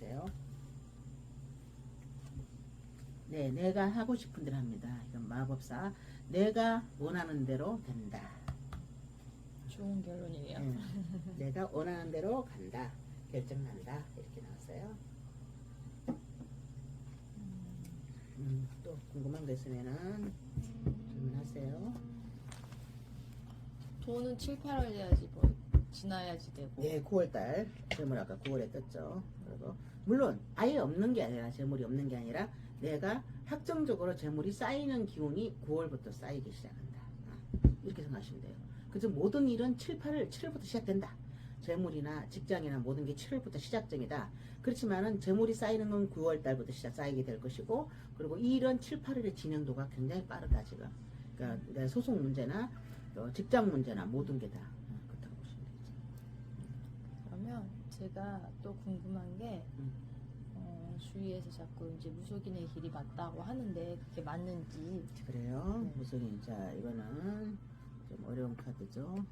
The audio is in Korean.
하세요. 네, 내가 하고 싶은 대로 합니다. 이건 마법사. 내가 원하는 대로 된다. 좋은 결론이에요. 네, 내가 원하는 대로 간다. 결정난다. 이렇게 나왔어요. 음, 또 궁금한 거 있으면은 질문하세요. 돈은 7, 8월 돼야지 뭐 지나야지 되고. 네, 9월달 재물 아까 9월에 떴죠. 그리고 물론 아예 없는 게 아니라 재물이 없는 게 아니라 내가 확정적으로 재물이 쌓이는 기운이 9월부터 쌓이기 시작한다. 아, 이렇게 생각하시면 돼요. 그래서 모든 일은 7, 8월, 7월부터 시작된다. 재물이나 직장이나 모든 게 7월부터 시작점이다. 그렇지만은 재물이 쌓이는 건 9월 달부터 시작 쌓이게 될 것이고, 그리고 이 일은 7, 8월의 진행도가 굉장히 빠르다 지금. 그러니까 내 소송 문제나 또 직장 문제나 모든 게 다 그렇다고 보시면 되죠. 그러면 제가 또 궁금한 게 음. 어, 주위에서 자꾸 이제 무속인의 길이 맞다고 하는데 그게 맞는지 그래요. 네. 무속인 자 이거는 좀 어려운 카드죠.